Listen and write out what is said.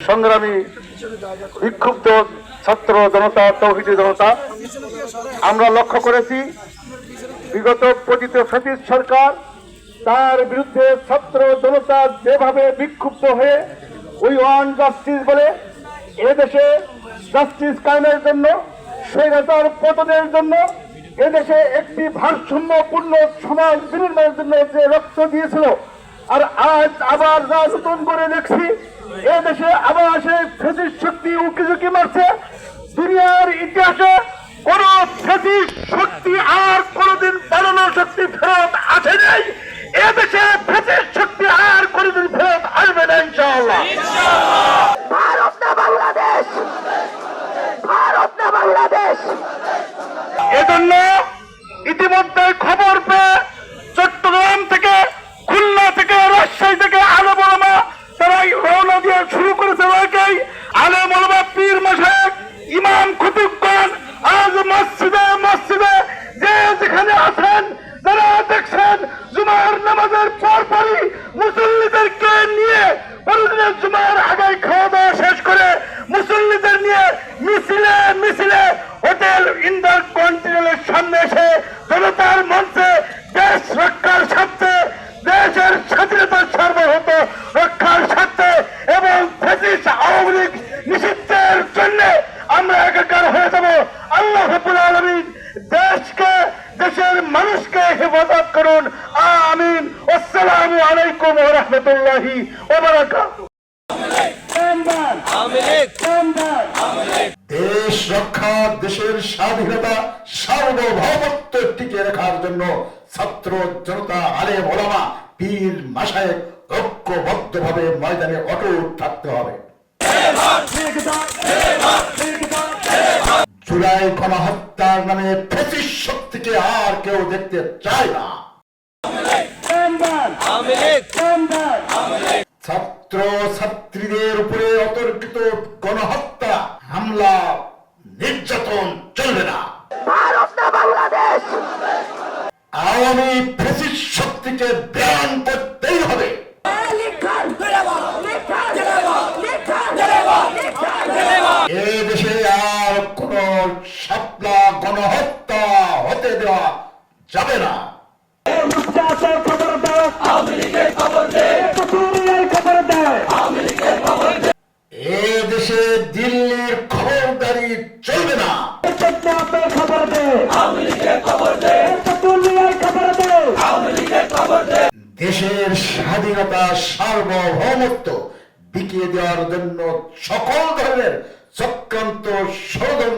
সংগ্রামী বিক্ষুব্ধ ছাত্র জনতা, তৌহিদি জনতা, আমরা লক্ষ্য করেছি বিগত পতিত ফেসিস সরকার তার বিরুদ্ধে ছাত্র জনতা যেভাবে বিক্ষুব্ধ হয়ে উই ওয়ান জাস্টিস বলে এদেশে জাস্টিস কায়েমের জন্য, স্বৈরাচার পতনের জন্য, এদেশে একটি ভারসাম্যপূর্ণ সমাজ বিনির্মাণের জন্য যে রক্ত দিয়েছিল, আর আজ আবার যা করে দেখছি এ দেশে আবার সেই ফেসিস শক্তি উকি ঝুঁকি মারছে। দুনিয়ার ইতিহাসে কোন ফেসিস শক্তি আর কোনদিন পালানোর শক্তি ফেরত আসে নাই। এ দেশে ফেসিস শক্তি আর কোনদিন ফেরত আসবে না ইনশাআল্লাহ। ভারত না বাংলাদেশ। ভারত না বাংলাদেশ। এজন্য ইতিমধ্যে খবর পেয়ে যেখানে যারা দেখছেন, জুমার নামাজের পর মুসল্লিদেরকে নিয়ে পরদিনের জুমার আগে খাওয়া দাওয়া শেষ করে মুসল্লিদের নিয়ে মিছিলে মিছিলে হোটেল ইন্টার কন্টিনেন্টের সামনে এসে জনতার মঞ্চে দেশ রক্ষার স্বার্থে, দেশের স্বাধীনতার সার্বভৌম রক্ষার স্বার্থে এবং ফেসিস আওয়ামী লীগ নিষিদ্ধের জন্য আমরা একাকার হয়ে যাব। আল্লাহ আলামিন দেশের মানুষকে হেফাজত করুন। আমিন। আসসালামু আলাইকুম ওয়া রাহমাতুল্লাহি ওয়া বারাকাতুহু। দেশ রক্ষা দেশের স্বাধীনতা সার্বভৌমত্ব টিকে রাখার জন্য ছাত্র জনতা আলে ওলামা পীর মাসায় ঐক্যবদ্ধ ভাবে ময়দানে অটুট থাকতে হবে। জুলাই গণহত্যার নামে ফেসিস শক্তিকে আর কেউ দেখতে চায় না। ছাত্র ছাত্রীদের উপরে অতর্কিত গণহত্যা হামলা নির্যাতন চলবে না। আওয়ামী ফেসিস শক্তিকে ব্যান করতেই হবে লিখান লিখান লিখান এ দেশে আর কোন সাপলা গণহত্যা হতে দেওয়া যাবে না। এ দেশে দিল্লির খবরদারি চলবে না। দেশের স্বাধীনতা সার্বভৌমত্ব বিকিয়ে দেওয়ার জন্য সকল ধরনের চক্রান্ত ষড়যন্ত্র